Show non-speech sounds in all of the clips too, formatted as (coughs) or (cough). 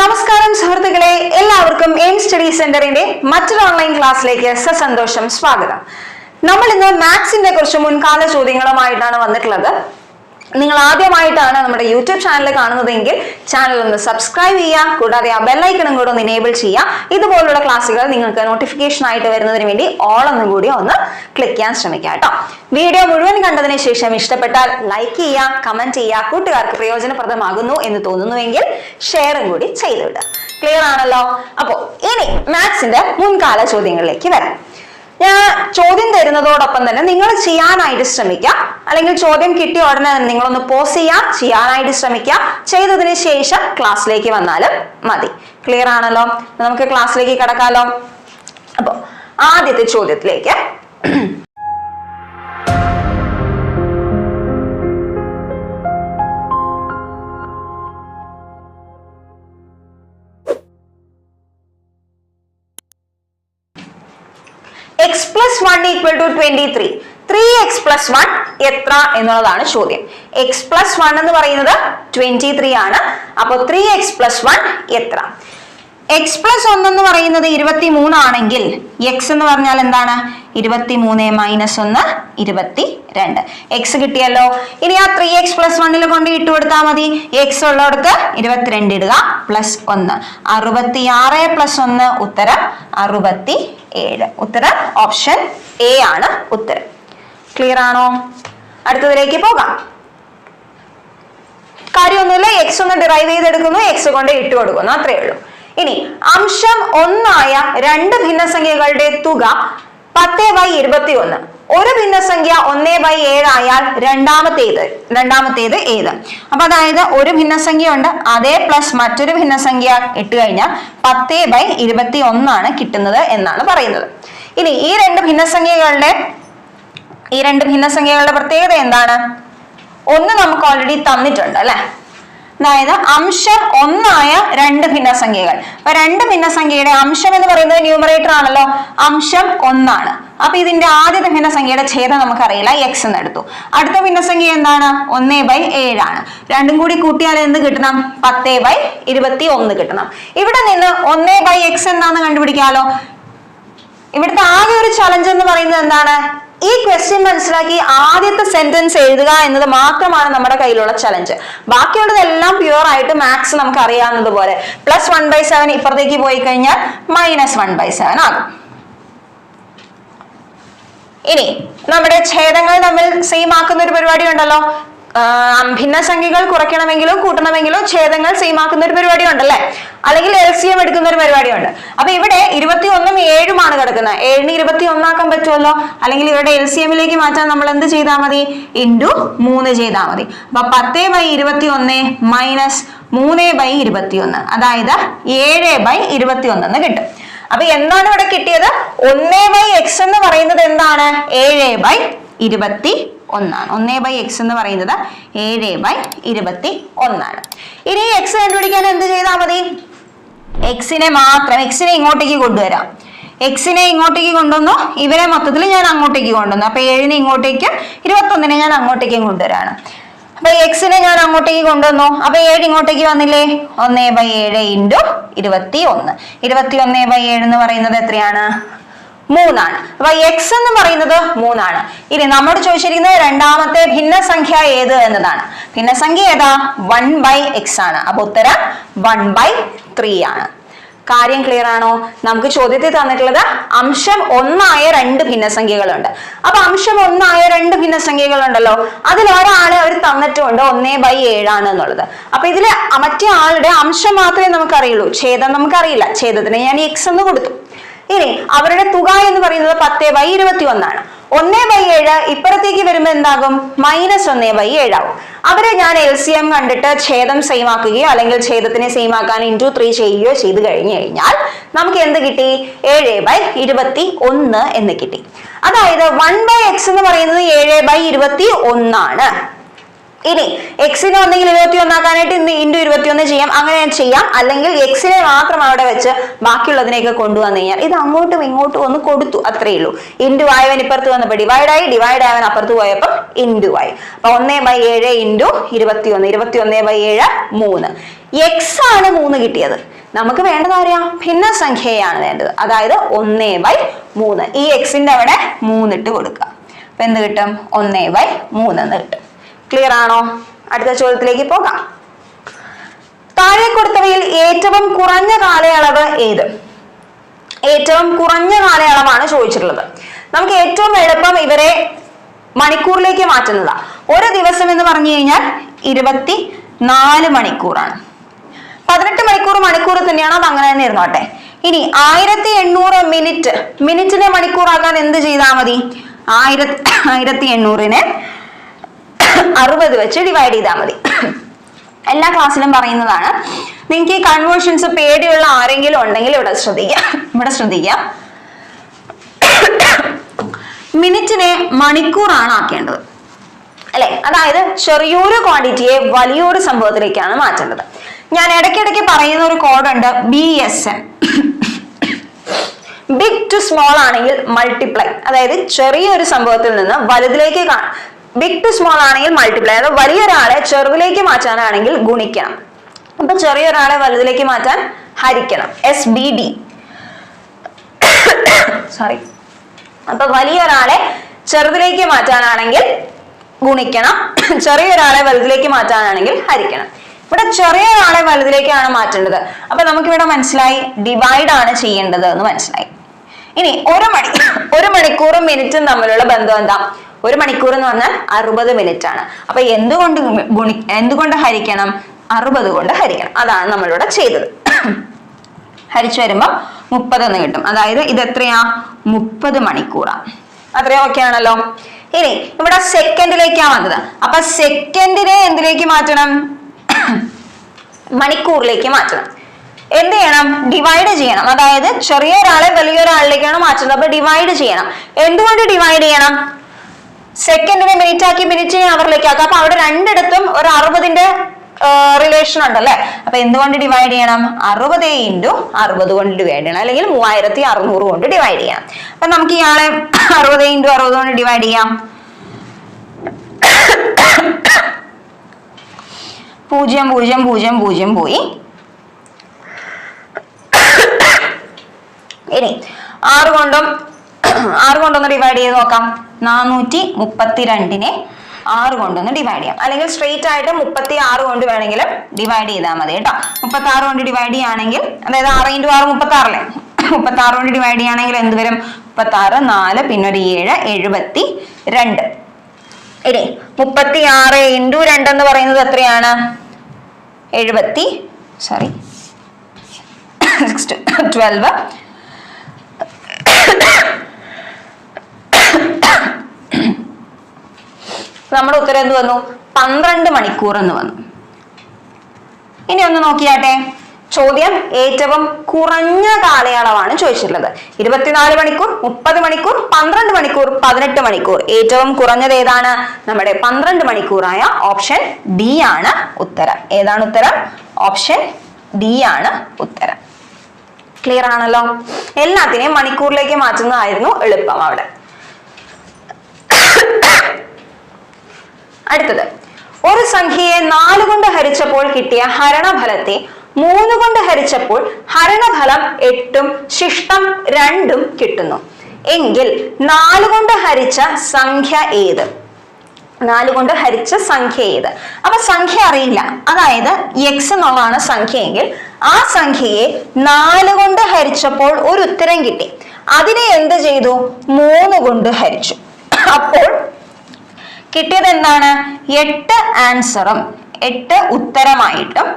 നമസ്കാരം സുഹൃത്തുക്കളെ എല്ലാവർക്കും എയിം സ്റ്റഡി സെന്ററിന്റെ മറ്റൊരു ഓൺലൈൻ ക്ലാസ്സിലേക്ക് സസന്തോഷം സ്വാഗതം. നമ്മൾ ഇന്ന് മാത്സിന്റെ കുറച്ച് മുൻകാല ചോദ്യങ്ങളുമായിട്ടാണ് വന്നിട്ടുള്ളത്. നിങ്ങൾ ആദ്യമായിട്ടാണ് നമ്മുടെ യൂട്യൂബ് ചാനൽ കാണുന്നതെങ്കിൽ ചാനൽ ഒന്ന് സബ്സ്ക്രൈബ് ചെയ്യുക കൂടാതെ ആ ബെല്ലൈക്കണും കൂടെ ഒന്ന് എനേബിൾ ചെയ്യുക. ഇതുപോലുള്ള ക്ലാസ്സുകൾ നിങ്ങൾക്ക് നോട്ടിഫിക്കേഷൻ ആയിട്ട് വരുന്നതിന് വേണ്ടി ഓൾ ഒന്നും കൂടി ഒന്ന് ക്ലിക്ക് ചെയ്യാൻ ശ്രമിക്കുക കേട്ടോ. വീഡിയോ മുഴുവൻ കണ്ടതിന് ശേഷം ഇഷ്ടപ്പെട്ടാൽ ലൈക്ക് ചെയ്യുക കമന്റ് ചെയ്യുക കൂട്ടുകാർക്ക് പ്രയോജനപ്രദമാകുന്നു എന്ന് തോന്നുന്നുവെങ്കിൽ ഷെയറും കൂടി ചെയ്തു വിടുക ക്ലിയർ ആണല്ലോ? അപ്പോ ഇനി മാത്സിന്റെ മുൻകാല ചോദ്യങ്ങളിലേക്ക് വരാം. ഞാൻ ചോദ്യം തരുന്നതോടൊപ്പം തന്നെ നിങ്ങൾ ചെയ്യാനായിട്ട് ശ്രമിക്കുക. അല്ലെങ്കിൽ ചോദ്യം കിട്ടിയ ഉടനെ തന്നെ നിങ്ങളൊന്ന് പോസ് ചെയ്യാം ചെയ്യാനായിട്ട് ശ്രമിക്കുക. ചെയ്തതിന് ശേഷം ക്ലാസ്സിലേക്ക് വന്നാലും മതി. ക്ലിയർ ആണല്ലോ? നമുക്ക് ക്ലാസ്സിലേക്ക് കിടക്കാലോ? അപ്പോൾ ആദ്യത്തെ ചോദ്യത്തിലേക്ക് equal to twenty three three X plus one എത്ര എന്നുള്ളതാണ് ചോദ്യം. എക്സ് പ്ലസ് വൺ എന്ന് പറയുന്നത് ട്വന്റി ത്രീ ആണ്. അപ്പോൾ ത്രീ എക്സ് പ്ലസ് വൺ എത്ര? എക്സ് പ്ലസ് ഒന്ന് എന്ന് പറയുന്നത് ഇരുപത്തി മൂന്നാണെങ്കിൽ എക്സ് എന്ന് പറഞ്ഞാൽ എന്താണ്? ഇരുപത്തി മൂന്ന് മൈനസ് ഒന്ന് ഇരുപത്തി രണ്ട് എക്സ് കിട്ടിയല്ലോ. ഇനി ആ ത്രീ എക്സ് പ്ലസ് വണ്ണിൽ കൊണ്ട് ഇട്ട് കൊടുത്താൽ മതി. എക്സ് ഉള്ളവർക്ക് ഇരുപത്തിരണ്ട് ഇടുക പ്ലസ് ഒന്ന്. അറുപത്തി ആറ് പ്ലസ് ഒന്ന് ഉത്തരം അറുപത്തി ഏഴ് ഉത്തരം ഓപ്ഷൻ എ ആണ് ഉത്തരം. ക്ലിയർ ആണോ? അടുത്തതിലേക്ക് പോകാം. കാര്യമൊന്നുമില്ല. എക്സ് ഒന്ന് ഡിറൈവ് ചെയ്തെടുക്കുന്നു. എക്സ് കൊണ്ട് ഇട്ട് കൊടുക്കുന്നു. അത്രേ ഉള്ളൂ. ഇനി അംശം ഒന്നായ രണ്ട് ഭിന്നസംഖ്യകളുടെ തുക പത്ത് ബൈ ഇരുപത്തി ഒന്ന് ഒരു ഭിന്നസംഖ്യ ഒന്നേ ബൈ ഏഴായാൽ രണ്ടാമത്തേത് രണ്ടാമത്തേത് ഏത്? അപ്പൊ അതായത് ഒരു ഭിന്നസംഖ്യ ഉണ്ട് അതേ പ്ലസ് മറ്റൊരു ഭിന്നസംഖ്യ ഇട്ട് കഴിഞ്ഞാൽ പത്തേ ബൈ ഇരുപത്തി ഒന്നാണ് കിട്ടുന്നത് എന്നാണ് പറയുന്നത്. ഇനി ഈ രണ്ട് ഭിന്നസംഖ്യകളുടെ ഈ രണ്ട് ഭിന്നസംഖ്യകളുടെ പ്രത്യേകത എന്താണ്? ഒന്ന് നമുക്ക് ഓൾറെഡി തന്നിട്ടുണ്ട് അല്ലെ? അതായത് അംശം ഒന്നായ രണ്ട് ഭിന്നസംഖ്യകൾ. അപ്പൊ രണ്ട് ഭിന്നസംഖ്യയുടെ അംശം എന്ന് പറയുന്നത് ന്യൂമറേറ്റർ ആണല്ലോ. അംശം ഒന്നാണ്. അപ്പൊ ഇതിന്റെ ആദ്യത്തെ ഭിന്നസംഖ്യയുടെ ഛേദം നമുക്കറിയില്ല. എക്സ് എന്ന് എടുത്തു. അടുത്ത ഭിന്നസംഖ്യ എന്താണ്? ഒന്നേ ബൈ ഏഴാണ്. രണ്ടും കൂടി കൂട്ടിയാൽ എന്ത് കിട്ടണം? പത്തേ ബൈ ഇരുപത്തി ഒന്ന് കിട്ടണം. ഇവിടെ നിന്ന് ഒന്നേ ബൈ എക്സ് എന്താണെന്ന് കണ്ടുപിടിക്കാലോ. ഇവിടുത്തെ ആകെ ഒരു ചലഞ്ച് എന്ന് പറയുന്നത് എന്താണ്? ഈ ക്വസ്റ്റ്യൻ മനസ്സിലാക്കി ആദ്യത്തെ സെന്റൻസ് എഴുതുക എന്നത് മാത്രമാണ് നമ്മുടെ കയ്യിലുള്ള ചലഞ്ച് ബാക്കിയുള്ളതെല്ലാം പ്യുവർ ആയിട്ട് മാത്സ് നമുക്ക് അറിയാവുന്നത് പോലെ. പ്ലസ് വൺ ബൈ സെവൻ ഇപ്പുറത്തേക്ക് പോയി കഴിഞ്ഞാൽ മൈനസ് വൺ ബൈ സെവൻ ആകും. ഇനി നമ്മുടെ ഛേദങ്ങൾ തമ്മിൽ സെയിം ആക്കുന്ന ഒരു പരിപാടി ഉണ്ടല്ലോ. ഭിന്നസംഖ്യകൾ കുറയ്ക്കണമെങ്കിലോ കൂട്ടണമെങ്കിലോ ഛേദങ്ങൾ സെയിമാക്കുന്ന ഒരു പരിപാടി ഉണ്ടല്ലേ അല്ലെങ്കിൽ എൽ സി എം എടുക്കുന്ന ഒരു പരിപാടി ഉണ്ട് അപ്പൊ ഇവിടെ ഇരുപത്തി ഒന്നും ഏഴുമാണ് കിടക്കുന്നത്. ഏഴിന് ഇരുപത്തി ഒന്നാക്കാൻ പറ്റുമല്ലോ? അല്ലെങ്കിൽ ഇവരുടെ എൽ സി എമ്മിലേക്ക് മാറ്റാൻ നമ്മൾ എന്ത് ചെയ്താൽ മതി? ഇന്റു മൂന്ന് ചെയ്താൽ മതി. അപ്പൊ പത്ത് ബൈ ഇരുപത്തി ഒന്ന് മൈനസ് മൂന്ന് ബൈ ഇരുപത്തി ഒന്ന് അതായത് ഏഴ് ബൈ ഇരുപത്തി ഒന്ന് കിട്ടും. അപ്പൊ എന്താണ് ഇവിടെ കിട്ടിയത്? ഒന്ന് ബൈ എക്സ് എന്ന് പറയുന്നത് എന്താണ്? ഏഴ് ബൈ ഇരുപത്തി ഒന്നാണ്. ഒന്നേ ബൈ എക്സ് എന്ന് പറയുന്നത് ഏഴ് ബൈ ഇരുപത്തി ഒന്നാണ്. ഇനി എക്സ് കണ്ടുപിടിക്കാൻ എന്ത് ചെയ്താൽ മതി? എക്സിനെ മാത്രം എക്സിനെ ഇങ്ങോട്ടേക്ക് കൊണ്ടുവരാം. എക്സിനെ ഇങ്ങോട്ടേക്ക് കൊണ്ടുവന്നു. ഇവരെ മൊത്തത്തിൽ ഞാൻ അങ്ങോട്ടേക്ക് കൊണ്ടുവന്നു. അപ്പൊ ഏഴിനെ ഇങ്ങോട്ടേക്ക് ഇരുപത്തൊന്നിനെ ഞാൻ അങ്ങോട്ടേക്കും കൊണ്ടുവരാണ്. അപ്പൊ എക്സിനെ ഞാൻ അങ്ങോട്ടേക്ക് കൊണ്ടുവന്നു. അപ്പൊ ഏഴ് ഇങ്ങോട്ടേക്ക് വന്നില്ലേ? ഒന്നേ ബൈ ഏഴ് ഇന്റു ഇരുപത്തി ഒന്ന് ഇരുപത്തി ഒന്നേ ബൈ ഏഴ് എന്ന് പറയുന്നത് എത്രയാണ്? മൂന്നാണ്. അപ്പൊ എക്സ് എന്ന് പറയുന്നത് മൂന്നാണ്. ഇനി നമ്മോട് ചോദിച്ചിരിക്കുന്നത് രണ്ടാമത്തെ ഭിന്നസംഖ്യ ഏത് എന്നതാണ്. ഭിന്നസംഖ്യ ഏതാ? വൺ ബൈ എക്സ് ആണ്. അപ്പൊ ഉത്തരം വൺ ബൈ ത്രീ ആണ്. കാര്യം ക്ലിയർ ആണോ? നമുക്ക് ചോദ്യത്തിൽ തന്നിട്ടുള്ളത് അംശം ഒന്നായ രണ്ട് ഭിന്നസംഖ്യകളുണ്ട്. അപ്പൊ അംശം ഒന്നായ രണ്ട് ഭിന്നസംഖ്യകളുണ്ടല്ലോ. അതിൽ അവർ തന്നിട്ടുണ്ട്. ഒന്നേ ബൈ ഏഴാണ് എന്നുള്ളത്. അപ്പൊ ഇതിലെ മറ്റേ ആളുടെ അംശം മാത്രമേ നമുക്ക് അറിയുള്ളൂ ഛേദം നമുക്കറിയില്ല. ഛേദത്തിന് ഞാൻ എക്സ് എന്ന് കൊടുത്തു. ഇനി അവരുടെ തുക എന്ന് പറയുന്നത് പത്ത് ബൈ ഇരുപത്തി ഒന്നാണ് ഒന്നേ ബൈ ഏഴ് ഇപ്പുറത്തേക്ക് വരുമ്പോൾ എന്താകും? മൈനസ് ഒന്നേ ബൈ ഏഴാവും. അവരെ ഞാൻ എൽ സി എം കണ്ടിട്ട് ഛേദം സെയിം ആക്കുകയോ അല്ലെങ്കിൽ ഛേദത്തിനെ സെയിം ആക്കാൻ ഇന്റു ത്രീ ചെയ്യുകയോ ചെയ്ത് കഴിഞ്ഞു കഴിഞ്ഞാൽ നമുക്ക് എന്ത് കിട്ടി? ഏഴ് ബൈ ഇരുപത്തി ഒന്ന് എന്ന് കിട്ടി. അതായത് വൺ ബൈ എക്സ് എന്ന് പറയുന്നത് ഏഴ് ബൈ ഇരുപത്തി ഒന്നാണ് ഇനി എക്സിനെ ഒന്നെങ്കിൽ ഇരുപത്തി ഒന്നാക്കാനായിട്ട് ഇന്ന് ഇന്റു ഇരുപത്തിയൊന്ന് ചെയ്യാം. അങ്ങനെ ചെയ്യാം. അല്ലെങ്കിൽ എക്സിനെ മാത്രം അവിടെ വെച്ച് ബാക്കിയുള്ളതിനെയൊക്കെ കൊണ്ടുവന്നു കഴിഞ്ഞാൽ ഇത് അങ്ങോട്ടും ഇങ്ങോട്ടും ഒന്ന് കൊടുത്തു. അത്രേ ഉള്ളൂ. ഇൻഡു ആയവൻ ഇപ്പുറത്ത് വന്നപ്പോൾ ആയി ഡിവൈഡ് ആയവൻ അപ്പുറത്ത് പോയപ്പോൾ ഇൻഡു ആയി അപ്പൊ ഒന്നേ ബൈ ഏഴ് ഇന്റു ഇരുപത്തിയൊന്ന് ഇരുപത്തിയൊന്നേ ബൈ ഏഴ് മൂന്ന്. എക്സ് ആണ് മൂന്ന് കിട്ടിയത്. നമുക്ക് വേണ്ടത് അറിയാം ഭിന്നസംഖ്യയാണ് വേണ്ടത്. അതായത് ഒന്നേ ബൈ മൂന്ന്. ഈ എക്സിന്റെ അവിടെ മൂന്നിട്ട് കൊടുക്കുക. അപ്പൊ എന്ത് കിട്ടും? ഒന്നേ ബൈ മൂന്ന് എന്ന് കിട്ടും. ക്ലിയർ ആണോ? അടുത്ത ചോദ്യത്തിലേക്ക് പോകാം. താഴെ കൊടുത്തവയിൽ ഏറ്റവും കുറഞ്ഞ കാലയളവ് ഏത്? ഏറ്റവും കുറഞ്ഞ കാലയളവാണ് ചോദിച്ചിട്ടുള്ളത്. നമുക്ക് ഏറ്റവും എളുപ്പം ഇവരെ മണിക്കൂറിലേക്ക് മാറ്റുന്നതാ. ഒരു ദിവസം എന്ന് പറഞ്ഞു കഴിഞ്ഞാൽ ഇരുപത്തി നാല് മണിക്കൂറാണ്. പതിനെട്ട് മണിക്കൂർ മണിക്കൂർ തന്നെയാണ് അത് അങ്ങനെ തന്നെ ഇരുന്നോട്ടെ. ഇനി ആയിരത്തി എണ്ണൂറ് മിനിറ്റ് മിനിറ്റിനെ മണിക്കൂറാക്കാൻ എന്ത് ചെയ്താൽ മതി? ആയിരത്തി ആയിരത്തി എണ്ണൂറിനെ അറുപത് വെച്ച് ഡിവൈഡ് ചെയ്താൽ മതി. എല്ലാ ക്ലാസ്സിലും പറയുന്നതാണ് നിങ്ങൾക്ക് ഈ കൺവേർഷൻസ് പേടിയുള്ള ആരെങ്കിലും ഉണ്ടെങ്കിൽ ഇവിടെ ശ്രദ്ധിക്കാം. ഇവിടെ ശ്രദ്ധിക്കാം. മിനിറ്റിനെ മണിക്കൂറാണ് ആക്കേണ്ടത്. അല്ലെ? അതായത് ചെറിയൊരു ക്വാണ്ടിറ്റിയെ വലിയൊരു സംഭവത്തിലേക്കാണ് മാറ്റേണ്ടത്. ഞാൻ ഇടയ്ക്കിടയ്ക്ക് പറയുന്ന ഒരു കോഡുണ്ട് B S N big to small ആണെങ്കിൽ മൾട്ടിപ്ലൈ അതായത് ചെറിയൊരു സംഭവത്തിൽ നിന്ന് വലുതിലേക്ക് ബിഗ് ടു സ്മോൾ ആണെങ്കിൽ മൾട്ടിപ്ലൈ അതായത് വലിയൊരാളെ ചെറുതിലേക്ക് മാറ്റാനാണെങ്കിൽ ഗുണിക്കണം. അപ്പൊ ചെറിയൊരാളെ വലുതിലേക്ക് മാറ്റാൻ ഹരിക്കണം. എസ് ബി ഡി സോറി അപ്പൊ വലിയൊരാളെ ചെറുതിലേക്ക് മാറ്റാനാണെങ്കിൽ ഗുണിക്കണം. ചെറിയൊരാളെ വലുതിലേക്ക് മാറ്റാനാണെങ്കിൽ ഹരിക്കണം. ഇവിടെ ചെറിയൊരാളെ വലുതിലേക്കാണ് മാറ്റേണ്ടത്. അപ്പൊ നമുക്ക് ഇവിടെ മനസ്സിലായി ഡിവൈഡ് ആണ് ചെയ്യേണ്ടത് എന്ന് മനസ്സിലായി. ഇനി ഒരു മണി ഒരു മണിക്കൂറും മിനിറ്റും തമ്മിലുള്ള ബന്ധം എന്താ? ഒരു മണിക്കൂർ എന്ന് പറഞ്ഞാൽ അറുപത് മിനിറ്റ് ആണ്. അപ്പൊ എന്തുകൊണ്ട് ഗുണി എന്തുകൊണ്ട് ഹരിക്കണം? അറുപത് കൊണ്ട് ഹരിക്കണം. അതാണ് നമ്മളിവിടെ ചെയ്തത്. ഹരിച്ചു വരുമ്പോ മുപ്പതെന്ന് കിട്ടും. അതായത് ഇത് എത്രയാ? മുപ്പത് മണിക്കൂറാണ്. അത്രയും ഓക്കെ ആണല്ലോ. ഇനി ഇവിടെ സെക്കൻഡിലേക്കാ വന്നത്. അപ്പൊ സെക്കൻഡിനെ എന്തിലേക്ക് മാറ്റണം? മണിക്കൂറിലേക്ക് മാറ്റണം. എന്ത് ചെയ്യണം? ഡിവൈഡ് ചെയ്യണം. അതായത് ചെറിയ ഒരാളെ വലിയൊരാളിലേക്കാണ് മാറ്റുന്നത്. അപ്പൊ ഡിവൈഡ് ചെയ്യണം. എന്തുകൊണ്ട് ഡിവൈഡ് ചെയ്യണം? സെക്കൻഡിനെ മിനിറ്റ് ആക്കി മിനിറ്റിനെ അവറിലേക്ക് ആക്കാം അപ്പൊ അവിടെ രണ്ടിടത്തും ഒരു അറുപതിന്റെ റിലേഷൻ ഉണ്ട് ഉണ്ടല്ലേ? അപ്പൊ എന്തുകൊണ്ട് ഡിവൈഡ് ചെയ്യണം? അറുപത് ഇന്റു അറുപത് കൊണ്ട് ഡിവൈഡ് ചെയ്യണം. അല്ലെങ്കിൽ മൂവായിരത്തി അറുന്നൂറ് കൊണ്ട് ഡിവൈഡ് ചെയ്യാം. അപ്പൊ നമുക്ക് ഇയാളെ അറുപത് ഇന്റു അറുപത് കൊണ്ട് ഡിവൈഡ് ചെയ്യാം. പൂജ്യം പൂജ്യം പൂജ്യം പൂജ്യം പോയി. ഇനി ആറ് കൊണ്ടും ആറ് കൊണ്ടൊന്ന് ഡിവൈഡ് ചെയ്ത് നോക്കാം. നാനൂറ്റി മുപ്പത്തിരണ്ടിനെ ആറ് കൊണ്ടൊന്ന് ഡിവൈഡ് ചെയ്യാം. അല്ലെങ്കിൽ സ്ട്രെയിറ്റ് ആയിട്ട് മുപ്പത്തി ആറ് കൊണ്ട് വേണമെങ്കിലും ഡിവൈഡ് ചെയ്താൽ മതി കേട്ടോ. മുപ്പത്തി ആറ് കൊണ്ട് ഡിവൈഡ് ചെയ്യുകയാണെങ്കിൽ അതായത് ആറ് ഇന്റു ആറ് മുപ്പത്തി ആറല്ലേ മുപ്പത്തി ആറ് കൊണ്ട് ഡിവൈഡ് ചെയ്യുകയാണെങ്കിൽ എന്ത് വരും? മുപ്പത്തി ആറ് നാല് പിന്നെ ഒരു ഏഴ് എഴുപത്തി രണ്ട് ഇനി മുപ്പത്തി ആറ് ഇന്റു രണ്ട് എന്ന് പറയുന്നത് എത്രയാണ്? എഴുപത്തി സോറി ട്വൽവ് നമ്മുടെ ഉത്തരം എന്ത് വന്നു? പന്ത്രണ്ട് മണിക്കൂർ എന്ന് വന്നു. ഇനി ഒന്ന് നോക്കിയാട്ടെ. ചോദ്യം ഏറ്റവും കുറഞ്ഞ കാലയളവാണ് ചോദിച്ചിട്ടുള്ളത്. ഇരുപത്തിനാല് മണിക്കൂർ മുപ്പത് മണിക്കൂർ പന്ത്രണ്ട് മണിക്കൂർ പതിനെട്ട് മണിക്കൂർ. ഏറ്റവും കുറഞ്ഞത് ഏതാണ്? നമ്മുടെ പന്ത്രണ്ട് മണിക്കൂറായ ഓപ്ഷൻ ഡി ആണ് ഉത്തരം. ഏതാണ് ഉത്തരം? ഓപ്ഷൻ ഡി ആണ് ഉത്തരം. ക്ലിയർ ആണല്ലോ? എല്ലാത്തിനെയും മണിക്കൂറിലേക്ക് മാറ്റുന്നതായിരുന്നു എളുപ്പം അവിടെ. അടുത്തത്. ഒരു സംഖ്യയെ നാല് കൊണ്ട് ഹരിച്ചപ്പോൾ കിട്ടിയ ഹരണഫലത്തെ മൂന്ന് കൊണ്ട് ഹരിച്ചപ്പോൾ ഹരണഫലം എട്ടും ശിഷ്ടം രണ്ടും കിട്ടുന്നു. എങ്കിൽ നാല് കൊണ്ട് ഹരിച്ച സംഖ്യ ഏത്? നാല് കൊണ്ട് ഹരിച്ച സംഖ്യ ഏത്? അപ്പൊ സംഖ്യ അറിയില്ല. അതായത് എക്സ് എന്നുള്ളതാണ് സംഖ്യയെങ്കിൽ ആ സംഖ്യയെ നാല് കൊണ്ട് ഹരിച്ചപ്പോൾ ഒരു ഉത്തരം കിട്ടി. അതിനെ എന്ത് ചെയ്തു? മൂന്ന് കൊണ്ട് ഹരിച്ചു. അപ്പോൾ കിട്ടിയത് എന്താണ്? എട്ട് ആൻസറും എട്ട് ഉത്തരമായിട്ടും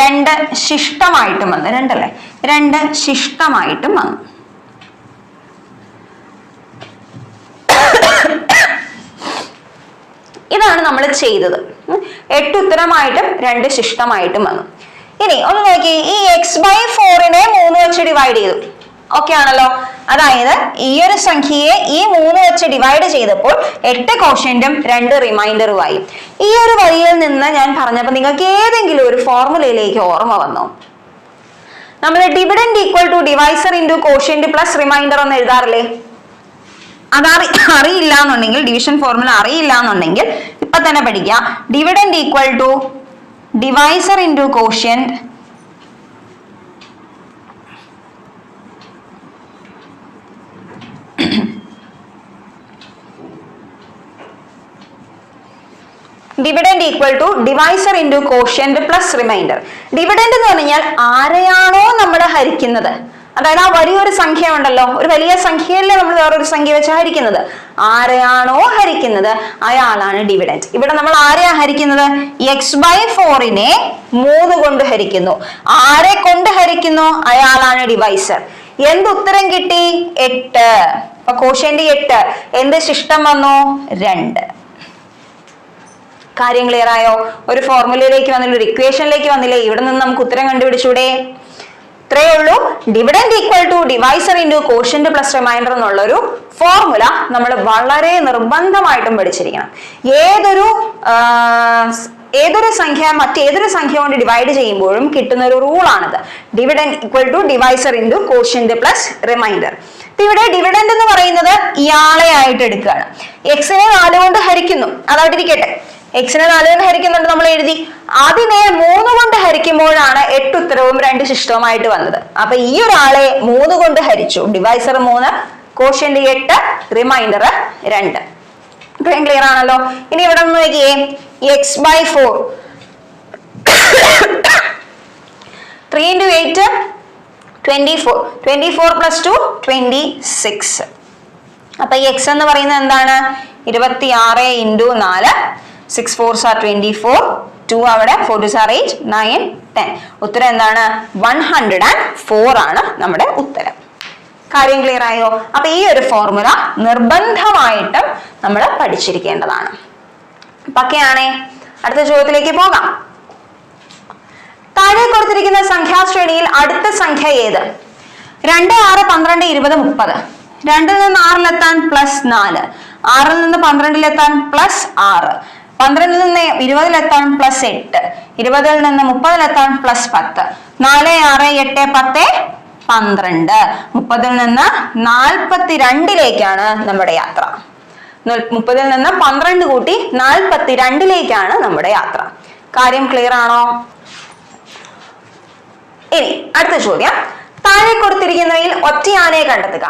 രണ്ട് ശിഷ്ടമായിട്ടും വന്നു. രണ്ടല്ലേ? രണ്ട് ശിഷ്ടമായിട്ടും വന്നു. ഇതാണ് നമ്മൾ ചെയ്തത്. എട്ട് ഉത്തരമായിട്ടും രണ്ട് ശിഷ്ടമായിട്ടും വന്നു. ഇനി ഒന്ന് നോക്കി. ഈ എക്സ് ബൈ ഫോറിനെ മൂന്ന് വെച്ച് ഡിവൈഡ് ചെയ്തു. ഓക്കെ ആണല്ലോ? അതായത് ഈ ഒരു സംഖ്യയെ ഈ മൂന്ന് വെച്ച് ഡിവൈഡ് ചെയ്തപ്പോൾ എട്ട് കോഷ്യന്റും രണ്ട് റിമൈൻഡറുമായി ഈ ഒരു വരിയിൽ നിന്ന് ഞാൻ പറഞ്ഞപ്പോൾ നിങ്ങൾക്ക് ഏതെങ്കിലും ഒരു ഫോർമുലയിലേക്ക് ഓർമ്മ വന്നോ? നമ്മൾ dividend equal to divisor into quotient plus remainder എന്ന് എഴുതാറില്ലേ? അതറി അറിയില്ല എന്നുണ്ടെങ്കിൽ ഡിവിഷൻ ഫോർമുല അറിയില്ല എന്നുണ്ടെങ്കിൽ ഇപ്പൊ തന്നെ പഠിക്കുക dividend equal to divisor into quotient dividend equal to divisor into quotient plus remainder dividend എന്ന് പറഞ്ഞാൽ ആരെയാണോ നമ്മൾ ഹരിക്കുന്നത്. അതായത് ആ വലിയൊരു സംഖ്യ ഉണ്ടല്ലോ. ഒരു വലിയ സംഖ്യയല്ലേ നമ്മൾ വേറൊരു സംഖ്യ വെച്ച് ഹരിക്കുന്നത്. ആരെയാണോ ഹരിക്കുന്നത് അയാളാണ് ഡിവിഡൻഡ് ഇവിടെ നമ്മൾ ആരെയാ ഹരിക്കുന്നത്? എക്സ് ബൈ ഫോറിനെ മൂന്ന് കൊണ്ട് ഹരിക്കുന്നു. ആരെ കൊണ്ട് ഹരിക്കുന്നു? അയാളാണ് ഡിവൈസർ എന്ത് ഉത്തരം കിട്ടി? എട്ട്. അപ്പൊ കോഷ്യന്റ് എട്ട്. എന്ത് ശിഷ്ടം വന്നു? രണ്ട്. കാര്യം ക്ലിയർ ആയോ ഒരു ഫോർമുലയിലേക്ക് വന്നില്ല ഒരു ഇക്വേഷനിലേക്ക് വന്നില്ലേ. ഇവിടെ നിന്ന് നമുക്ക് ഉത്തരം കണ്ടുപിടിച്ചൂടെ? ഇത്രേ ഉള്ളൂ. Dividend equal to divisor into quotient plus remainder എന്നുള്ള ഒരു ഫോർമുല നമ്മൾ വളരെ നിർബന്ധമായിട്ടും പഠിച്ചിരിക്കണം. ഏതൊരു ഏതൊരു സംഖ്യ മറ്റേതൊരു സംഖ്യ കൊണ്ട് ഡിവൈഡ് ചെയ്യുമ്പോഴും കിട്ടുന്ന ഒരു റൂളാണിത് dividend equal to divisor into quotient plus remainder ഇവിടെ ഡിവിഡൻഡ് എന്ന് പറയുന്നത് ഇയാളെ ആയിട്ട് എടുക്കുകയാണ്. എക്സിനെ നാല് കൊണ്ട് ഹരിക്കുന്നു. അതവിടെ ഇരിക്കട്ടെ. എക്സിനെ നാല് കൊണ്ട് ഹരിക്കുന്നുണ്ട് നമ്മൾ എഴുതി. അതിനെ മൂന്ന് കൊണ്ട് ഹരിക്കുമ്പോഴാണ് എട്ട് ഉത്തരവും രണ്ട് ശിഷ്ടവുമായിട്ട് വന്നത്. അപ്പൊ ഈ ഒരാളെ മൂന്ന് കൊണ്ട് ഹരിച്ചു. ഡിവൈസർ മൂന്ന് കോഷ്യന്റ് എട്ട് റിമൈൻഡർ രണ്ട്. ഇത്രയും ക്ലിയർ ആണല്ലോ. ഇനി ഇവിടെ നിന്ന് നോക്കിയേ. X by four three into eight twenty four twenty four plus two twenty six അപ്പൊ ഈ എക്സ് എന്ന് പറയുന്നത് എന്താണ്? ഇരുപത്തി ആറ് ഇന്റു നാല് six four sir twenty four two അവിടെ four two sir eight nine ten ഉത്തരം എന്താണ്? വൺ ഹൺഡ്രഡ് ആൻഡ് ഫോർ ആണ് നമ്മുടെ ഉത്തരം. കാര്യം ക്ലിയർ ആയോ? അപ്പൊ ഈ ഒരു ഫോർമുല നിർബന്ധമായിട്ടും നമ്മൾ പഠിച്ചിരിക്കേണ്ടതാണ്. പക്കയാണേ അടുത്ത ചോദ്യത്തിലേക്ക് പോകാം. താഴെ കൊടുത്തിരിക്കുന്ന സംഖ്യാശ്രേണിയിൽ അടുത്ത സംഖ്യ ഏത്? രണ്ട് ആറ് പന്ത്രണ്ട് ഇരുപത് മുപ്പത്. രണ്ടിൽ നിന്ന് ആറിലെത്താൻ പ്ലസ് നാല്. ആറിൽ നിന്ന് പന്ത്രണ്ടിലെത്താൻ പ്ലസ് ആറ്. പന്ത്രണ്ടിൽ നിന്ന് ഇരുപതിലെത്താൻ പ്ലസ് എട്ട് ഇരുപതിൽ നിന്ന് മുപ്പതിലെത്താൻ പ്ലസ് പത്ത്. നാല് ആറ് എട്ട് പത്ത് പന്ത്രണ്ട്. മുപ്പതിൽ നിന്ന് നാൽപ്പത്തി രണ്ടിലേക്കാണ് നമ്മുടെ യാത്ര. മുപ്പതിൽ നിന്ന് പന്ത്രണ്ട് കൂട്ടി നാൽപ്പത്തി രണ്ടിലേക്കാണ് നമ്മുടെ യാത്ര. കാര്യം ക്ലിയർ ആണോ? ഇനി അടുത്ത ചോദ്യം. താഴെ കൊടുത്തിരിക്കുന്നവയിൽ ഒറ്റയാനെ കണ്ടെത്തുക.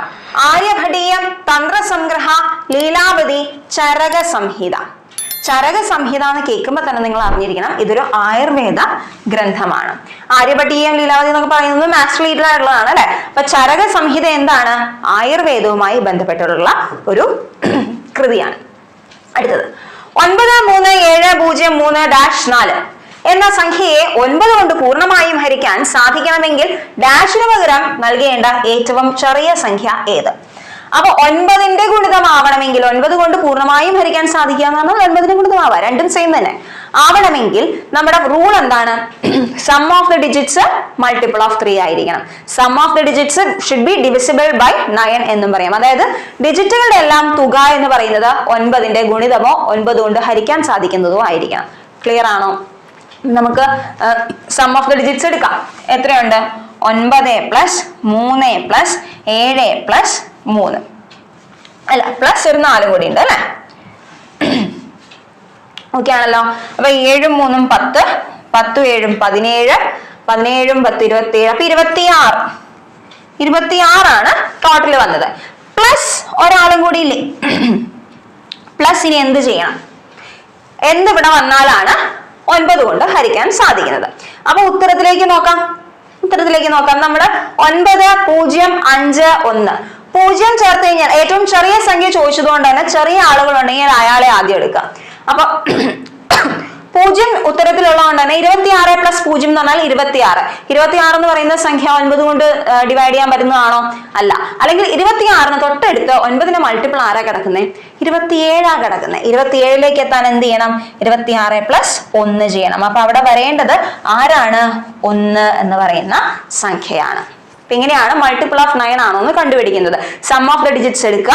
ആര്യഭടീയം തന്ത്രസംഗ്രഹ ലീലാവതി ചരക സംഹിത ചരക സംഹിത എന്ന് കേൾക്കുമ്പോൾ തന്നെ നിങ്ങൾ അറിഞ്ഞിരിക്കണം ഇതൊരു ആയുർവേദ ഗ്രന്ഥമാണ്. ആര്യഭട്ടീയം ലീലാവതി എന്നൊക്കെ പറയുന്നത് മാസ്റ്റർ ലീഡർ ആയിട്ടുള്ളതാണ് അല്ലെ? അപ്പൊ ചരക സംഹിത എന്താണ്? ആയുർവേദവുമായി ബന്ധപ്പെട്ടുള്ള ഒരു (clears throat) കൃതിയാണ്. അടുത്തത്. ഒൻപത് മൂന്ന് ഏഴ് പൂജ്യം മൂന്ന് ഡാഷ് നാല്. എന്ന സംഖ്യയെ ഒൻപത് കൊണ്ട് പൂർണമായും ഹരിക്കാൻ സാധിക്കണമെങ്കിൽ ഡാഷിന് പകരം നൽകേണ്ട ഏറ്റവും ചെറിയ സംഖ്യ ഏത്? അപ്പൊ ഒൻപതിന്റെ ഗുണിതമാവണമെങ്കിൽ ഒൻപത് കൊണ്ട് പൂർണമായും ഹരിക്കാൻ സാധിക്കുക എന്ന് പറഞ്ഞാൽ ഒൻപതിന്റെ ഗുണിതമാവാം. രണ്ടും സെയിം തന്നെ. ആവണമെങ്കിൽ നമ്മുടെ റൂൾ എന്താണ്? Sum of the digits multiple of three ആയിരിക്കണം. Sum of the digits should be divisible by nine എന്നും പറയാം. അതായത് ഡിജിറ്റുകളുടെ എല്ലാം തുക എന്ന് പറയുന്നത് ഒൻപതിന്റെ ഗുണിതമോ ഒൻപത് കൊണ്ട് ഹരിക്കാൻ സാധിക്കുന്നതോ ആയിരിക്കണം. ക്ലിയർ ആണോ? നമുക്ക് സം ഓഫ് ദ ഡിജിറ്റ്സ് എടുക്കാം. എത്രയുണ്ട്? ഒൻപത് പ്ലസ് മൂന്ന് പ്ലസ് ഏഴ് പ്ലസ് മൂന്ന്. അല്ല പ്ലസ് ഒരു നാലും കൂടി ഉണ്ട് അല്ലെ? ഓക്കെ ആണല്ലോ. അപ്പൊ ഏഴും മൂന്നും പത്ത് പത്തും ഏഴും പതിനേഴ് പതിനേഴും പത്ത് ഇരുപത്തി ഏഴ് അപ്പൊ ഇരുപത്തിയാറ് ഇരുപത്തിയാറാണ് ടോട്ടൽ വന്നത്. പ്ലസ് ഒരാളും കൂടി ഇല്ലേ? പ്ലസ് ഇനി എന്ത് ചെയ്യണം? എന്ത് ഇവിടെ വന്നാലാണ് ഒൻപത് കൊണ്ട് ഹരിക്കാൻ സാധിക്കുന്നത്. അപ്പൊ ഉത്തരത്തിലേക്ക് നോക്കാം. ഉത്തരത്തിലേക്ക് നോക്കാം. നമ്മുടെ ഒൻപത് പൂജ്യം അഞ്ച് ഒന്ന്. പൂജ്യം ചേർത്ത് കഴിഞ്ഞാൽ ഏറ്റവും ചെറിയ സംഖ്യ ചോദിച്ചതുകൊണ്ട് തന്നെ ചെറിയ ആളുകൾ ഉണ്ടെങ്കിൽ അയാളെ ആദ്യം എടുക്കാം അപ്പൊ (coughs) പൂജ്യം ഉത്തരത്തിലുള്ളതുകൊണ്ട് തന്നെ ഇരുപത്തി ആറ് പ്ലസ് പൂജ്യം എന്ന് പറഞ്ഞാൽ ഇരുപത്തി ആറ് ഇരുപത്തി ആറ് എന്ന് പറയുന്ന സംഖ്യ ഒൻപത് കൊണ്ട് ഡിവൈഡ് ചെയ്യാൻ പറ്റുന്നതാണോ? അല്ല. അല്ലെങ്കിൽ ഇരുപത്തി ആറിന് തൊട്ടടുത്ത് ഒൻപതിന് മൾട്ടിപ്പിൾ ആരാ കിടക്കുന്നത് ഇരുപത്തിയേഴാ കിടക്കുന്നത് ഇരുപത്തിയേഴിലേക്ക് എത്താൻ എന്ത് ചെയ്യണം? ഇരുപത്തി ആറ് പ്ലസ് ഒന്ന് ചെയ്യണം. അപ്പൊ അവിടെ വരേണ്ടത് ആരാണ്? ഒന്ന് എന്ന് പറയുന്ന സംഖ്യയാണ്. അപ്പൊ ഇങ്ങനെയാണ് മൾട്ടിപ്പിൾ ഓഫ് നയൻ ആണോ എന്ന് കണ്ടുപിടിക്കുന്നത്. സം ഓഫ് ദ ഡിജിറ്റ്സ് എടുക്കുക.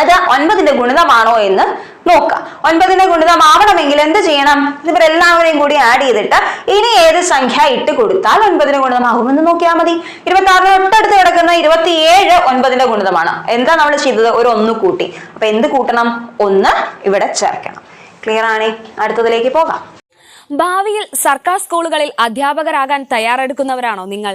അത് ഒൻപതിന്റെ ഗുണിതമാണോ എന്ന് നോക്കുക. ഒൻപതിന്റെ ഗുണിതം ആവണമെങ്കിൽ എന്ത് ചെയ്യണം? ഇവരെല്ലാവരെയും കൂടി ആഡ് ചെയ്തിട്ട് ഇനി ഏത് സംഖ്യ ഇട്ട് കൊടുത്താൽ ഒൻപതിന്റെ ഗുണിതമാകുമെന്ന് നോക്കിയാൽ മതി. ഇരുപത്തി ആറിന് തൊട്ടടുത്ത് കിടക്കുന്ന ഇരുപത്തിയേഴ് ഒൻപതിന്റെ ഗുണിതമാണ്. എന്താ നമ്മൾ ചെയ്തത്? ഒരു ഒന്ന് കൂട്ടി. അപ്പൊ എന്ത് കൂട്ടണം? ഒന്ന് ഇവിടെ ചേർക്കണം. ക്ലിയർ ആണേ? അടുത്തതിലേക്ക് പോകാം. ഭാവിയിൽ സർക്കാർ സ്കൂളുകളിൽ അധ്യാപകരാകാൻ തയ്യാറെടുക്കുന്നവരാണോ നിങ്ങൾ?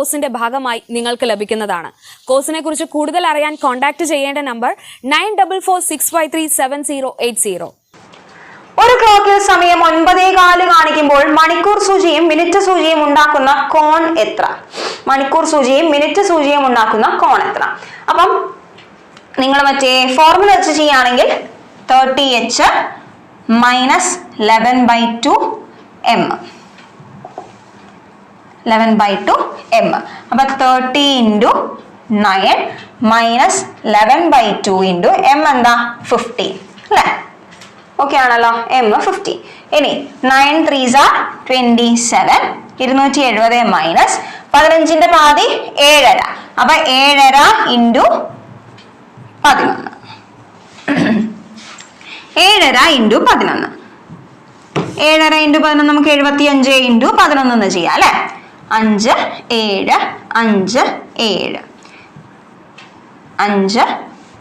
കോഴ്സിന്റെ ഭാഗമായി നിങ്ങൾക്ക് ലഭിക്കുന്നതാണ്. കോഴ്സിനെ കുറിച്ച് കൂടുതൽ അറിയാൻ കോൺടാക്ട് ചെയ്യേണ്ട number nine double four six five three seven zero eight zero. ഒരു ക്ലോക്കിൽ സമയം ഒൻപതേ കാൽ കാണിക്കുമ്പോൾ മണിക്കൂർ സൂചിയും മിനിറ്റ് സൂചിയും ഉണ്ടാക്കുന്ന കോൺ എത്ര? മണിക്കൂർ സൂചിയും മിനിറ്റ് സൂചിയും ഉണ്ടാക്കുന്ന കോൺ എത്ര? അപ്പം നിങ്ങൾ മറ്റേ ഫോർമുല വെച്ച് ചെയ്യുകയാണെങ്കിൽ thirty H minus eleven by two M eleven by two M അപ്പൊ thirty into nine minus eleven by two into M എന്താ? ഫിഫ്റ്റീൻ അല്ലേ? ഓക്കെ ആണല്ലോ. എം ഫിഫ്റ്റി ഇനി nine threes are twenty seven ഇരുന്നൂറ്റി എഴുപത് മൈനസ് പതിനഞ്ചിന്റെ പാതി ഏഴര. അപ്പൊ ഏഴര ഇന്റു പതിനൊന്ന്. ഏഴര ഇന്റു പതിനൊന്ന്. ഏഴര ഇന്റു പതിനൊന്ന് നമുക്ക് എഴുപത്തി അഞ്ച് ഇന്റു പതിനൊന്ന് ചെയ്യാം അല്ലെ? അഞ്ച് ഏഴ് അഞ്ച് ഏഴ്. അഞ്ച്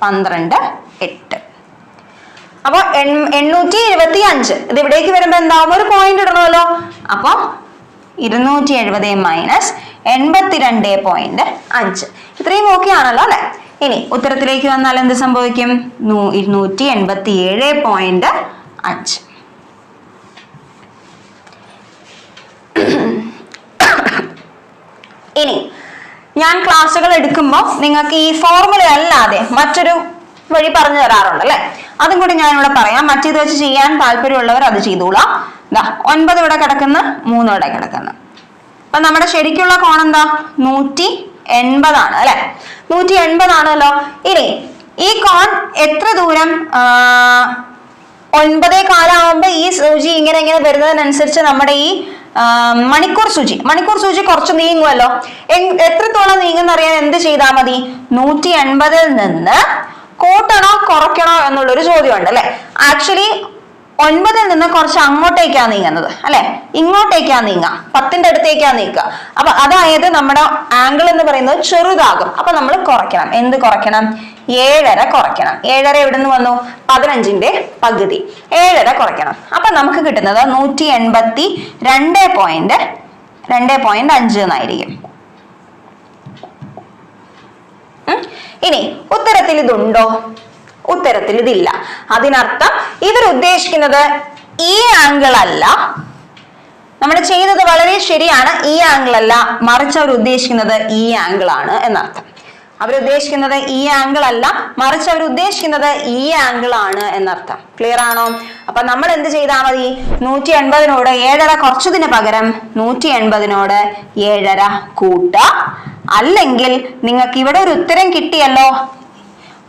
പന്ത്രണ്ട് എട്ട്. അപ്പൊ എണ്ണൂറ്റി എഴുപത്തി അഞ്ച്. ഇത് ഇവിടേക്ക് വരുമ്പോ എന്താവും? ഒരു പോയിന്റ് ഇടണമല്ലോ. അപ്പൊ ഇരുന്നൂറ്റി എഴുപത് മൈനസ് എൺപത്തിരണ്ട് പോയിന്റ് അഞ്ച്. ഇത്രയും ഓക്കെ ആണല്ലോ അല്ലെ? ഇനി ഉത്തരത്തിലേക്ക് വന്നാൽ എന്ത് സംഭവിക്കും? ഇരുന്നൂറ്റി എൺപത്തി ഏഴ് പോയിന്റ് അഞ്ച്. ഇനി ഞാൻ ക്ലാസ്സുകൾ എടുക്കുമ്പോൾ നിങ്ങൾക്ക് ഈ ഫോർമുല അല്ലാതെ മറ്റൊരു വഴി പറഞ്ഞു തരാറുണ്ട് അല്ലെ? അതും കൂടി ഞാനിവിടെ പറയാം. മറ്റേത് വെച്ച് ചെയ്യാൻ താല്പര്യമുള്ളവർ അത് ചെയ്തോളാം. ദാ ഒൻപത് ഇവിടെ കിടക്കുന്ന മൂന്ന് ഇവിടെ കിടക്കുന്നു. അപ്പൊ നമ്മുടെ ശരിക്കുള്ള കോൺ എന്താ? നൂറ്റി എൺപതാണ് അല്ലെ? നൂറ്റി എൺപതാണല്ലോ. ഇനി ഈ കോൺ എത്ര ദൂരം? ഒൻപതേ കാലാവുമ്പോ ഈ സൂചി ഇങ്ങനെ ഇങ്ങനെ വരുന്നതിനനുസരിച്ച് നമ്മുടെ ഈ മണിക്കൂർ സൂചി. മണിക്കൂർ സൂചി കുറച്ച് നീങ്ങുമല്ലോ എത്രത്തോളം നീങ്ങുന്ന അറിയാൻ എന്ത് ചെയ്താൽ മതി? നൂറ്റി എൺപതിൽ നിന്ന് കൂട്ടണോ കുറയ്ക്കണോ എന്നുള്ളൊരു ചോദ്യമുണ്ട് അല്ലെ? ആക്ച്വലി ഒൻപതിൽ നിന്ന് കുറച്ച് അങ്ങോട്ടേക്കാ നീങ്ങുന്നത് അല്ലെ? ഇങ്ങോട്ടേക്കാ നീങ്ങുക പത്തിന്റെ അടുത്തേക്കാ നീക്കുക. അപ്പൊ അതായത് നമ്മുടെ ആംഗിൾ എന്ന് പറയുന്നത് ചെറുതാകും. അപ്പൊ നമ്മൾ കുറയ്ക്കണം. എന്ത് കുറയ്ക്കണം? ഏഴര കുറയ്ക്കണം. ഏഴര എവിടെ നിന്ന് വന്നു? പതിനഞ്ചിന്റെ പകുതി. ഏഴര കുറയ്ക്കണം. അപ്പൊ നമുക്ക് കിട്ടുന്നത് നൂറ്റി എൺപത്തി രണ്ട് പോയിന്റ് രണ്ട് പോയിന്റ് അഞ്ച് എന്നായിരിക്കും. ഇനി ഉത്തരത്തിൽ ഇതുണ്ടോ? ഉത്തരത്തിൽ ഇതില്ല അതിനർത്ഥം ഇവർ ഉദ്ദേശിക്കുന്നത് ഈ ആംഗിൾ അല്ല. നമ്മൾ ചെയ്തത് വളരെ ശരിയാണ്. ഈ ആംഗിൾ അല്ല. മറിച്ച് അവർ ഉദ്ദേശിക്കുന്നത് ഈ ആംഗിൾ ആണ് എന്നർത്ഥം. അവരുദ്ദേശിക്കുന്നത് ഈ ആംഗിൾ അല്ല. മറിച്ച് അവർ ഉദ്ദേശിക്കുന്നത് ഈ ആംഗിൾ ആണ് എന്നർത്ഥം. ക്ലിയർ ആണോ? അപ്പൊ നമ്മൾ എന്ത് ചെയ്താൽ മതി? നൂറ്റി എൺപതിനോട് ഏഴര കുറച്ചതിന് പകരം നൂറ്റി എൺപതിനോട് ഏഴര കൂട്ട അല്ലെങ്കിൽ നിങ്ങൾക്ക് ഇവിടെ ഒരു ഉത്തരം കിട്ടിയല്ലോ?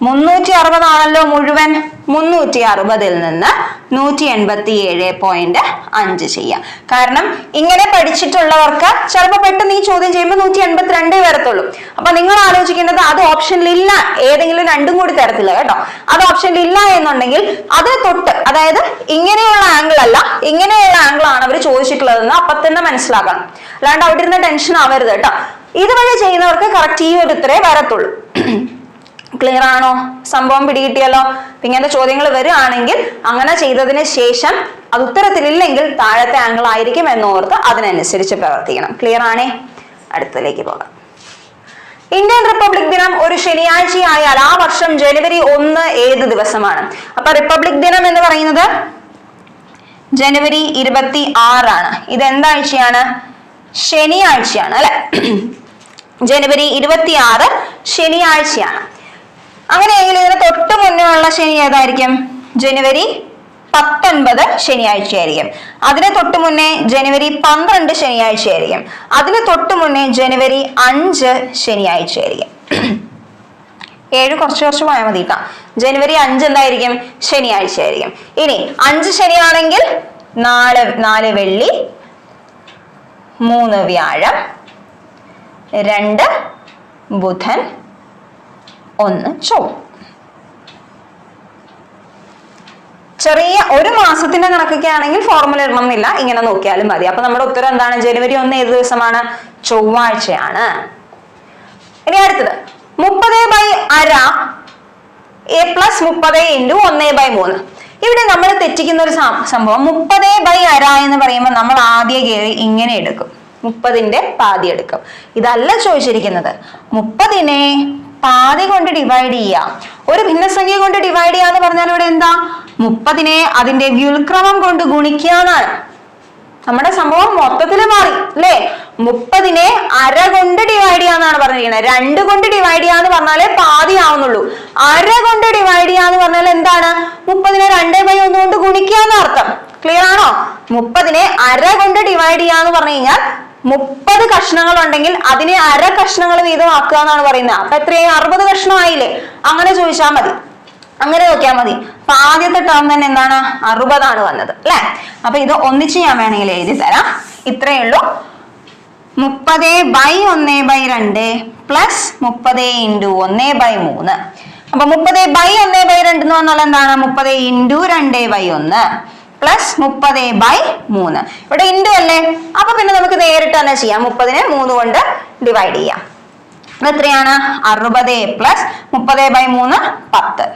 മുന്നൂറ്റി അറുപതാണല്ലോ മുഴുവൻ. മുന്നൂറ്റി അറുപതിൽ നിന്ന് നൂറ്റി എൺപത്തി ഏഴ് പോയിന്റ് അഞ്ച് ചെയ്യാം. കാരണം ഇങ്ങനെ പഠിച്ചിട്ടുള്ളവർക്ക് ചിലപ്പോൾ പെട്ടെന്ന് ഈ ചോദ്യം ചെയ്യുമ്പോൾ നൂറ്റി എൺപത്തിരണ്ട് വരത്തുള്ളൂ. അപ്പൊ നിങ്ങൾ ആലോചിക്കുന്നത് അത് ഓപ്ഷനിൽ ഇല്ല. ഏതെങ്കിലും രണ്ടും കൂടി തരത്തില്ല കേട്ടോ. അത് ഓപ്ഷനിൽ ഇല്ല എന്നുണ്ടെങ്കിൽ അത് തൊട്ട് അതായത് ഇങ്ങനെയുള്ള ആംഗിൾ അല്ല ഇങ്ങനെയുള്ള ആംഗിൾ ആണ് അവർ ചോദിച്ചിട്ടുള്ളതെന്ന് അപ്പൊ തന്നെ മനസ്സിലാക്കണം. അല്ലാണ്ട് അവിടെ ഇരുന്ന് ടെൻഷൻ ആവരുത് കേട്ടോ. ഇതുവഴി ചെയ്യുന്നവർക്ക് കറക്റ്റ് ഈ ഒരു ഉത്തരേ വരത്തുള്ളൂ. ക്ലിയർ ആണോ? സംഭവം പിടികിട്ടിയല്ലോ. ഇങ്ങനത്തെ ചോദ്യങ്ങൾ വരികയാണെങ്കിൽ അങ്ങനെ ചെയ്തതിന് ശേഷം അത് ഉത്തരത്തിലില്ലെങ്കിൽ താഴത്തെ ആംഗിൾ ആയിരിക്കും എന്നോർത്ത് അതിനനുസരിച്ച് പ്രവർത്തിക്കണം. ക്ലിയർ ആണേ? അടുത്തതിലേക്ക് പോകാം. ഇന്ത്യൻ റിപ്പബ്ലിക് ദിനം ഒരു ശനിയാഴ്ചയായാൽ ആ വർഷം ജനുവരി ഒന്ന് ഏത് ദിവസമാണ്? അപ്പൊ റിപ്പബ്ലിക് ദിനം എന്ന് പറയുന്നത് ജനുവരി ഇരുപത്തി ആറാണ് ഇത് എന്താഴ്ചയാണ് ശനിയാഴ്ചയാണ് അല്ലെ? (clears throat) ജനുവരി ഇരുപത്തി ആറ് ശനിയാഴ്ചയാണ്. അങ്ങനെയെങ്കിൽ ഇതിന് തൊട്ട് മുന്നേ ഉള്ള ശനി ഏതായിരിക്കും? ജനുവരി പത്തൊൻപത് ശനിയാഴ്ചയായിരിക്കും. അതിന് തൊട്ട് മുന്നേ ജനുവരി പന്ത്രണ്ട് ശനിയാഴ്ചയായിരിക്കും. അതിന് തൊട്ട് മുന്നേ ജനുവരി അഞ്ച് ശനിയാഴ്ചയായിരിക്കും. ഏഴ് കുറച്ച് കുറച്ച് പോയാൽ മതി കേട്ടോ. ജനുവരി അഞ്ച് എന്തായിരിക്കും? ശനിയാഴ്ച ആയിരിക്കും ഇനി അഞ്ച് ശനിയാണെങ്കിൽ നാല് നാല് വെള്ളി മൂന്ന് വ്യാഴം രണ്ട് ബുധൻ ഒന്ന് ചൊവ്വ ചെറിയ ഒരു മാസത്തിന്റെ കണക്കൊക്കെ ആണെങ്കിൽ ഫോർമുല ഇടണമെന്നില്ല. ഇങ്ങനെ നോക്കിയാലും മതി. അപ്പൊ നമ്മുടെ ഉത്തരം എന്താണ്? ജനുവരി ഒന്ന് ഏത് ദിവസമാണ്? ചൊവ്വാഴ്ചയാണ്. ഇനി അടുത്തത്. മുപ്പത് ബൈ അര എ പ്ലസ് മുപ്പത് ഇന്റു ഒന്ന് ബൈ മൂന്ന്. ഇവിടെ നമ്മൾ തെറ്റിക്കുന്ന ഒരു സംഭവം മുപ്പത് ബൈ അര എന്ന് പറയുമ്പോൾ നമ്മൾ ആദ്യം കയറി ഇങ്ങനെ എടുക്കും. മുപ്പതിന്റെ പാതി എടുക്കും. ഇതല്ല ചോദിച്ചിരിക്കുന്നത്. മുപ്പതിനെ പാതി കൊണ്ട് ഡിവൈഡ് ചെയ്യാം. ഒരു ഭിന്നസംഖ്യ കൊണ്ട് ഡിവൈഡ് ചെയ്യാന്ന് പറഞ്ഞാൽ ഇവിടെ എന്താ? മുപ്പതിനെ അതിന്റെ വ്യുൽക്രമം കൊണ്ട് ഗുണിക്കാന്നാണ് നമ്മുടെ സംഭവം മൊത്തത്തിൽ മാറി അല്ലേ? മുപ്പതിനെ അര കൊണ്ട് ഡിവൈഡ് ചെയ്യാന്നാണ് പറഞ്ഞിരിക്കുന്നത്. രണ്ട് കൊണ്ട് ഡിവൈഡ് ചെയ്യാന്ന് പറഞ്ഞാലേ പാതി ആവുന്നുള്ളൂ. അര കൊണ്ട് ഡിവൈഡ് ചെയ്യാന്ന് പറഞ്ഞാൽ എന്താണ്? മുപ്പതിനെ രണ്ടേ ബൈ ഒന്ന് കൊണ്ട് ഗുണിക്കാന്ന് അർത്ഥം. ക്ലിയർ ആണോ? മുപ്പതിനെ അര കൊണ്ട് ഡിവൈഡ് ചെയ്യാന്ന് പറഞ്ഞു കഴിഞ്ഞാൽ മുപ്പത് കഷ്ണങ്ങൾ ഉണ്ടെങ്കിൽ അതിനെ അര കഷ്ണങ്ങൾ വീതം ആക്കുക എന്നാണ് പറയുന്നത്. അപ്പൊ എത്രയായി? അറുപത് കഷ്ണമായില്ലേ? അങ്ങനെ ചോദിച്ചാൽ മതി. അങ്ങനെ നോക്കിയാൽ മതി. അപ്പൊ ആദ്യത്തെ ടേം തന്നെ എന്താണ്? അറുപതാണ് വന്നത് അല്ലെ? അപ്പൊ ഇത് ഒന്നിച്ച് ഞാൻ വേണമെങ്കിൽ എഴുതി തരാം. ഇത്രയേ ഉള്ളൂ. മുപ്പത് ബൈ ഒന്ന് ബൈ രണ്ട് പ്ലസ് മുപ്പത് ഇന്റു ഒന്ന് ബൈ മൂന്ന്. അപ്പൊ മുപ്പത് ബൈ ഒന്ന് ബൈ രണ്ട് എന്ന് പറഞ്ഞാൽ എന്താണ്? മുപ്പത് ഇന്റു രണ്ട് ബൈ ഒന്ന്. പ്ലസ് മുപ്പത് ബൈ മൂന്ന്. ഇവിടെ ഇൻഡു അല്ലേ അപ്പൊ പിന്നെ നമുക്ക് നേരിട്ട് തന്നെ ചെയ്യാം. മുപ്പതിനെ മൂന്ന് കൊണ്ട് ഡിവൈഡ് ചെയ്യാം. എത്രയാണ്? അറുപത് പ്ലസ് മുപ്പത് ബൈ മൂന്ന് പത്ത്.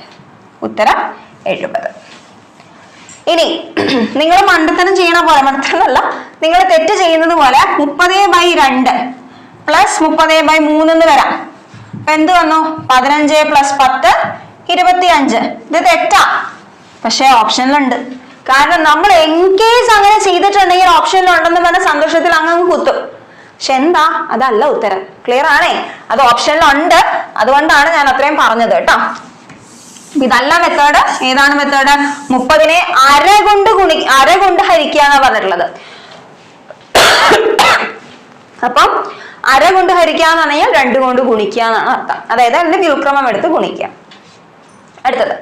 ഉത്തരം എഴുപത്. ഇനി (clears throat) നിങ്ങൾ മണ്ടത്തരം ചെയ്യണ പോലെ മണ്ടത്തരമല്ല നിങ്ങൾ തെറ്റ് ചെയ്യുന്നത് പോലെ മുപ്പത് ബൈ രണ്ട് പ്ലസ് മുപ്പത് ബൈ മൂന്ന് എന്ന് വരാം. അപ്പൊ എന്ത് വന്നു? പതിനഞ്ച് പ്ലസ് പത്ത് ഇരുപത്തി അഞ്ച് ഇത് തെറ്റാ. പക്ഷെ ഓപ്ഷനിലുണ്ട് കാരണം നമ്മൾ എൻകേസ് അങ്ങനെ ചെയ്തിട്ടുണ്ടെങ്കിൽ ഓപ്ഷനിൽ ഉണ്ടെന്ന് പറഞ്ഞ സന്തോഷത്തിൽ അങ്ങ് കുത്തും. പക്ഷെ എന്താ? അതല്ല ഉത്തരം. ക്ലിയർ ആണേ? അത് ഓപ്ഷനിലുണ്ട് അതുകൊണ്ടാണ് ഞാൻ അത്രയും പറഞ്ഞത് കേട്ടോ. ഇതല്ല മെത്തേഡ് ഏതാണ് മെത്തേഡ് മുപ്പതിനെ അര കൊണ്ട് ഗുണി അര കൊണ്ട് ഹരിക്കുക എന്നാ പറഞ്ഞിട്ടുള്ളത്. അപ്പം അര കൊണ്ട് ഹരിക്കുക എന്ന് പറഞ്ഞാൽ രണ്ട് കൊണ്ട് ഗുണിക്കുക എന്നാണ് അർത്ഥം. അതായത് അതിന്റെ വ്യുക്രമം എടുത്ത് ഗുണിക്കുക. അടുത്തത്.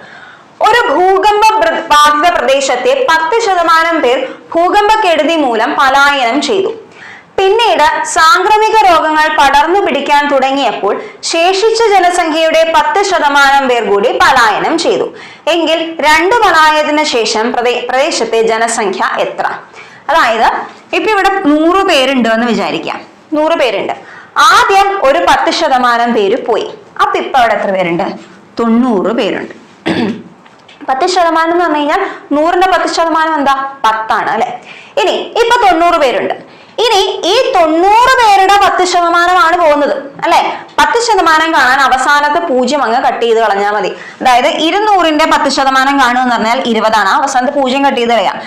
ഒരു ഭൂകമ്പ ബാധിത പ്രദേശത്തെ പത്ത് ശതമാനം പേർ ഭൂകമ്പക്കെടുതി മൂലം പലായനം ചെയ്തു. പിന്നീട് സാംക്രമിക രോഗങ്ങൾ പടർന്നു പിടിക്കാൻ തുടങ്ങിയപ്പോൾ ശേഷിച്ച ജനസംഖ്യയുടെ പത്ത് ശതമാനം പേർ കൂടി പലായനം ചെയ്തു. എങ്കിൽ രണ്ട് പലായത്തിന് ശേഷം പ്രദേ- പ്രദേശത്തെ ജനസംഖ്യ എത്ര? അതായത് ഇപ്പൊ ഇവിടെ നൂറ് പേരുണ്ട് എന്ന് വിചാരിക്കാം. നൂറ് പേരുണ്ട്. ആദ്യം ഒരു പത്ത് ശതമാനം പേര് പോയി. അപ്പൊ ഇപ്പൊ അവിടെ എത്ര പേരുണ്ട്? തൊണ്ണൂറ് പേരുണ്ട്. പത്ത് ശതമാനം എന്ന് പറഞ്ഞു കഴിഞ്ഞാൽ നൂറിന്റെ പത്ത് ശതമാനം എന്താ? പത്താണ് അല്ലെ? ഇനി ഇപ്പൊ തൊണ്ണൂറ് പേരുണ്ട്. ഇനി ഈ തൊണ്ണൂറ് പേരുടെ പത്ത് ശതമാനമാണ് പോകുന്നത് അല്ലെ? പത്ത് ശതമാനം കാണാൻ അവസാനത്തെ പൂജ്യം അങ്ങ് കട്ട് ചെയ്ത് കളഞ്ഞാൽ മതി. അതായത് ഇരുന്നൂറിന്റെ പത്ത് ശതമാനം കാണുമെന്ന് പറഞ്ഞാൽ ഇരുപതാണ്. അവസാനത്തെ പൂജ്യം കട്ട് ചെയ്ത് കളയാം.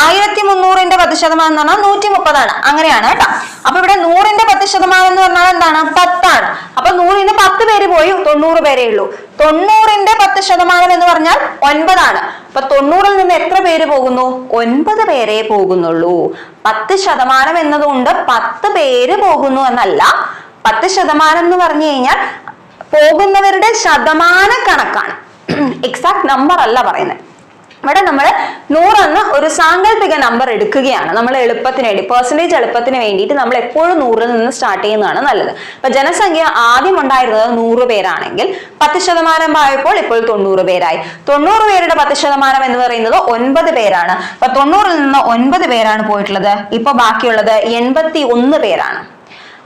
ആയിരത്തി മുന്നൂറിന്റെ പത്ത് ശതമാനം എന്ന് പറഞ്ഞാൽ നൂറ്റി മുപ്പതാണ് അങ്ങനെയാണ് കേട്ടോ. അപ്പൊ ഇവിടെ നൂറിന്റെ പത്ത് ശതമാനം എന്ന് പറഞ്ഞാൽ എന്താണ്? പത്താണ്. അപ്പൊ നിന്ന് പത്ത് പേര് പോയി തൊണ്ണൂറ് പേരേ ഉള്ളൂ. തൊണ്ണൂറിന്റെ പത്ത് ശതമാനം എന്ന് പറഞ്ഞാൽ ഒൻപതാണ്. അപ്പൊ തൊണ്ണൂറിൽ നിന്ന് എത്ര പേര് പോകുന്നു? ഒൻപത് പേരെ പോകുന്നുള്ളൂ. പത്ത് ശതമാനം എന്നതുകൊണ്ട് പത്ത് പേര് പോകുന്നു എന്നല്ല. പത്ത് ശതമാനം എന്ന് പറഞ്ഞു കഴിഞ്ഞാൽ പോകുന്നവരുടെ ശതമാന കണക്കാണ് എക്സാക്ട് നമ്പർ അല്ല പറയുന്നത്. ഇവിടെ നമ്മൾ നൂറെന്ന് ഒരു സാങ്കല്പിക നമ്പർ എടുക്കുകയാണ്. നമ്മൾ എളുപ്പത്തിന് വേണ്ടി പെർസെന്റേജ് എളുപ്പത്തിന് വേണ്ടിയിട്ട് നമ്മൾ എപ്പോഴും നൂറിൽ നിന്ന് സ്റ്റാർട്ട് ചെയ്യുന്നതാണ് നല്ലത്. അപ്പൊ ജനസംഖ്യ ആദ്യം ഉണ്ടായിരുന്നത് നൂറ് പേരാണെങ്കിൽ പത്ത് ശതമാനം ആയപ്പോൾ ഇപ്പോൾ തൊണ്ണൂറ് പേരായി. തൊണ്ണൂറ് പേരുടെ പത്ത് ശതമാനം എന്ന് പറയുന്നത് ഒൻപത് പേരാണ്. അപ്പൊ തൊണ്ണൂറിൽ നിന്ന് ഒൻപത് പേരാണ് പോയിട്ടുള്ളത്. ഇപ്പൊ ബാക്കിയുള്ളത് എൺപത്തി ഒന്ന് പേരാണ്.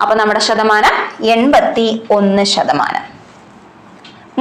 അപ്പൊ നമ്മുടെ ശതമാനം എൺപത്തി ഒന്ന് ശതമാനം.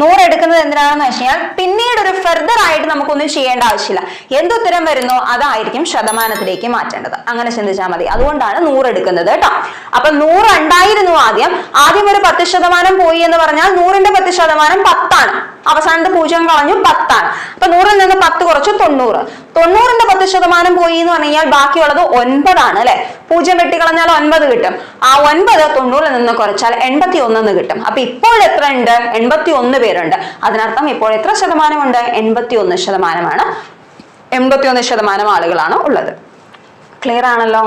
നൂറ് എടുക്കുന്നത് എന്തിനാണെന്ന് വെച്ച് കഴിഞ്ഞാൽ പിന്നീട് ഒരു ഫെർദർ ആയിട്ട് നമുക്കൊന്നും ചെയ്യേണ്ട ആവശ്യമില്ല. എന്തുത്തരം വരുന്നോ അതായിരിക്കും ശതമാനത്തിലേക്ക് മാറ്റേണ്ടത്. അങ്ങനെ ചിന്തിച്ചാൽ മതി. അതുകൊണ്ടാണ് നൂറ് എടുക്കുന്നത് കേട്ടോ. അപ്പൊ നൂറ് ഉണ്ടായിരുന്നു ആദ്യം. ആദ്യം ഒരു പത്ത് ശതമാനം പോയി എന്ന് പറഞ്ഞാൽ നൂറിന്റെ പത്ത് ശതമാനം പത്താണ്. അവസാനത്തെ പൂജ്യം കളഞ്ഞു പത്താണ് അപ്പൊ നൂറിൽ നിന്ന് പത്ത് കുറച്ചു തൊണ്ണൂറ്. തൊണ്ണൂറിന്റെ പത്ത് ശതമാനം പോയി എന്ന് പറഞ്ഞാൽ ബാക്കിയുള്ളത് ഒൻപതാണ് അല്ലെ? പൂജ്യം വെട്ടി കളഞ്ഞാൽ ഒൻപത് കിട്ടും. ആ ഒൻപത് തൊണ്ണൂറിൽ നിന്ന് കുറച്ചാൽ എൺപത്തി ഒന്നെന്ന് കിട്ടും. അപ്പൊ ഇപ്പോൾ എത്ര ഉണ്ട് എൺപത്തി ഒന്ന് പേരുണ്ട്. അതിനർത്ഥം ഇപ്പോൾ എത്ര ശതമാനമുണ്ട്? എൺപത്തി ഒന്ന് ശതമാനമാണ്. എൺപത്തി ഒന്ന് ശതമാനം ആളുകളാണ് ഉള്ളത്. ക്ലിയർ ആണല്ലോ?